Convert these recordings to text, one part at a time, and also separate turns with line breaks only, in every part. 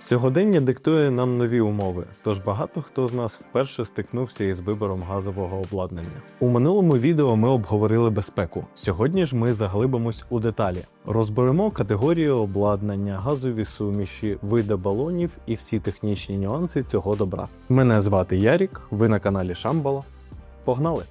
Сьогодення диктує нам нові умови, тож багато хто з нас вперше стикнувся із вибором газового обладнання. У минулому відео ми обговорили безпеку. Сьогодні ж ми заглибимось у деталі. Розберемо категорії обладнання, газові суміші, види балонів і всі технічні нюанси цього добра. Мене звати Ярік, ви на каналі Шамбала. Погнали!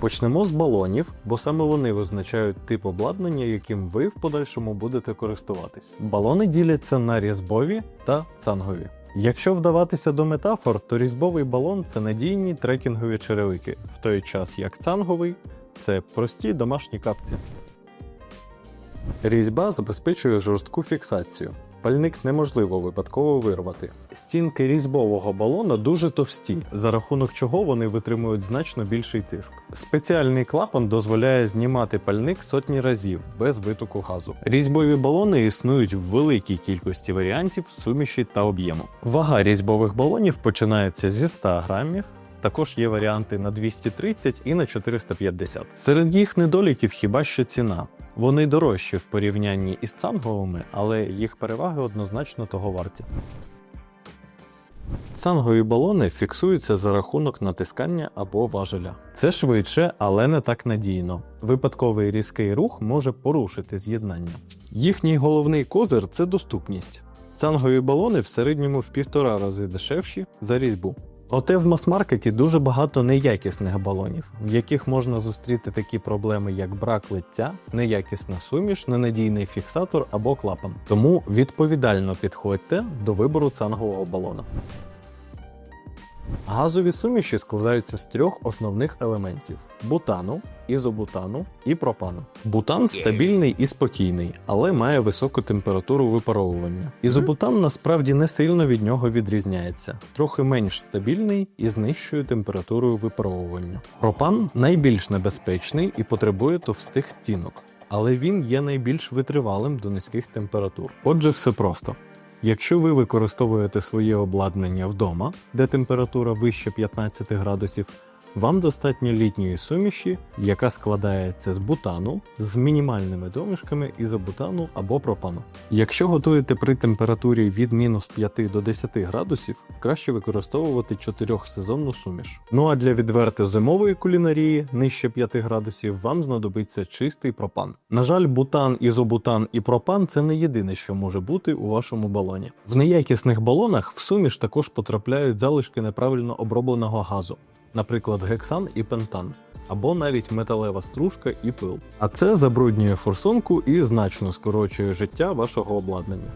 Почнемо з балонів, бо саме вони визначають тип обладнання, яким ви в подальшому будете користуватись. Балони діляться на різьбові та цангові. Якщо вдаватися до метафор, то різьбовий балон це надійні трекінгові черевики, в той час як цанговий це прості домашні капці. Різьба забезпечує жорстку фіксацію. Пальник неможливо випадково вирвати. Стінки різьбового балона дуже товсті, за рахунок чого вони витримують значно більший тиск. Спеціальний клапан дозволяє знімати пальник сотні разів без витоку газу. Різьбові балони існують в великій кількості варіантів, суміші та об'єму. Вага різьбових балонів починається зі 100 грамів. Також є варіанти на 230 і на 450. Серед їх недоліків хіба що ціна. Вони дорожчі в порівнянні із цанговими, але їх переваги однозначно того варті. Цангові балони фіксуються за рахунок натискання або важеля. Це швидше, але не так надійно. Випадковий різкий рух може порушити з'єднання. Їхній головний козир це доступність. Цангові балони в середньому в півтора рази дешевші за різьбу. Оте в мас-маркеті дуже багато неякісних балонів, в яких можна зустріти такі проблеми, як брак лиття, неякісна суміш, ненадійний фіксатор або клапан. Тому відповідально підходьте до вибору цангового балона. Газові суміші складаються з трьох основних елементів: бутану, ізобутану і пропану. Бутан стабільний і спокійний, але має високу температуру випаровування. Ізобутан насправді не сильно від нього відрізняється, трохи менш стабільний і з нижчою температурою випаровування. Пропан найбільш небезпечний і потребує товстих стінок, але він є найбільш витривалим до низьких температур. Отже, все просто. Якщо ви використовуєте своє обладнання вдома, де температура вище 15 градусів, вам достатньо літньої суміші, яка складається з бутану з мінімальними домішками ізобутану або пропану. Якщо готуєте при температурі від мінус 5 до 10 градусів, краще використовувати 4-сезонну суміш. Ну а для відверто зимової кулінарії нижче 5 градусів вам знадобиться чистий пропан. На жаль, бутан, ізобутан і пропан це не єдине, що може бути у вашому балоні. В неякісних балонах в суміш також потрапляють залишки неправильно обробленого газу наприклад, гексан і пентан, або навіть металева стружка і пил. А це забруднює форсунку і значно скорочує життя вашого обладнання.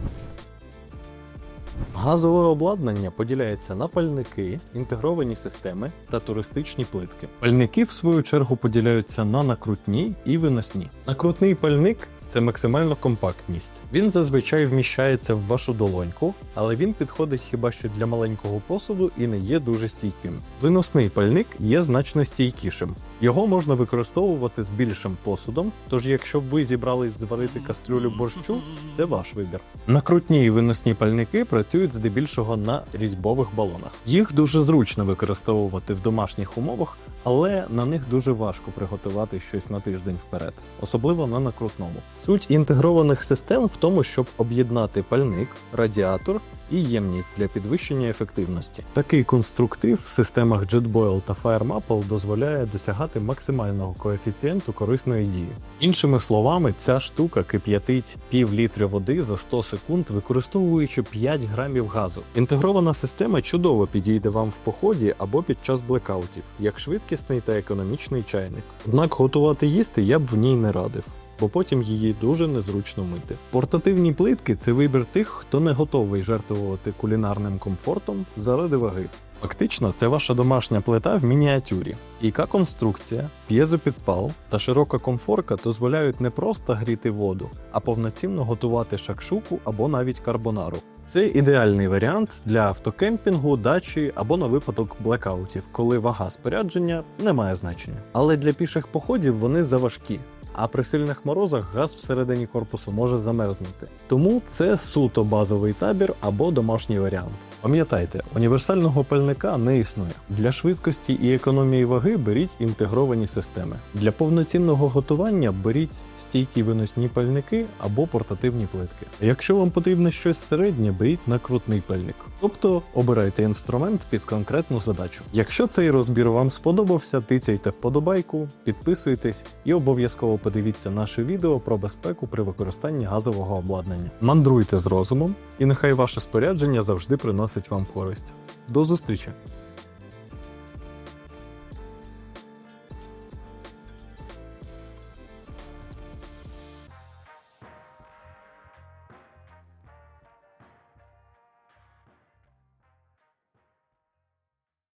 Газове обладнання поділяється на пальники, інтегровані системи та туристичні плитки. Пальники, в свою чергу, поділяються на накрутні і виносні. Накрутний пальник це максимальна компактність. Він зазвичай вміщається в вашу долоньку, але він підходить хіба що для маленького посуду і не є дуже стійким. Виносний пальник є значно стійкішим. Його можна використовувати з більшим посудом, тож якщо б ви зібрались зварити кастрюлю борщу, це ваш вибір. Накрутні і виносні пальники працюють здебільшого на різьбових балонах. Їх дуже зручно використовувати в домашніх умовах, але на них дуже важко приготувати щось на тиждень вперед, особливо на накрутному. Суть інтегрованих систем в тому, щоб об'єднати пальник, радіатор і ємність для підвищення ефективності. Такий конструктив в системах JetBoil та FireMaple дозволяє досягати максимального коефіцієнту корисної дії. Іншими словами, ця штука кип'ятить пів літра води за 100 секунд, використовуючи 5 грамів газу. Інтегрована система чудово підійде вам в поході або під час блекаутів, як швидкісний та економічний чайник. Однак готувати їсти я б в ній не радив бо потім її дуже незручно мити. Портативні плитки це вибір тих, хто не готовий жертвувати кулінарним комфортом заради ваги. Фактично, це ваша домашня плита в мініатюрі. Стійка конструкція, п'єзопідпал та широка комфорка дозволяють не просто гріти воду, а повноцінно готувати шакшуку або навіть карбонару. Це ідеальний варіант для автокемпінгу, дачі або на випадок блекаутів, коли вага спорядження не має значення. Але для піших походів вони заважкі а при сильних морозах газ всередині корпусу може замерзнути. Тому це суто базовий табір або домашній варіант. Пам'ятайте, універсального пальника не існує. Для швидкості і економії ваги беріть інтегровані системи. Для повноцінного готування беріть стійкі виносні пальники або портативні плитки. Якщо вам потрібно щось середнє, беріть накрутний пальник. Тобто обирайте інструмент під конкретну задачу. Якщо цей розбір вам сподобався, тицяйте вподобайку, підписуйтесь і обов'язково подивіться наше відео про безпеку при використанні газового обладнання. Мандруйте з розумом, і нехай ваше спорядження завжди приносить вам користь. До зустрічі!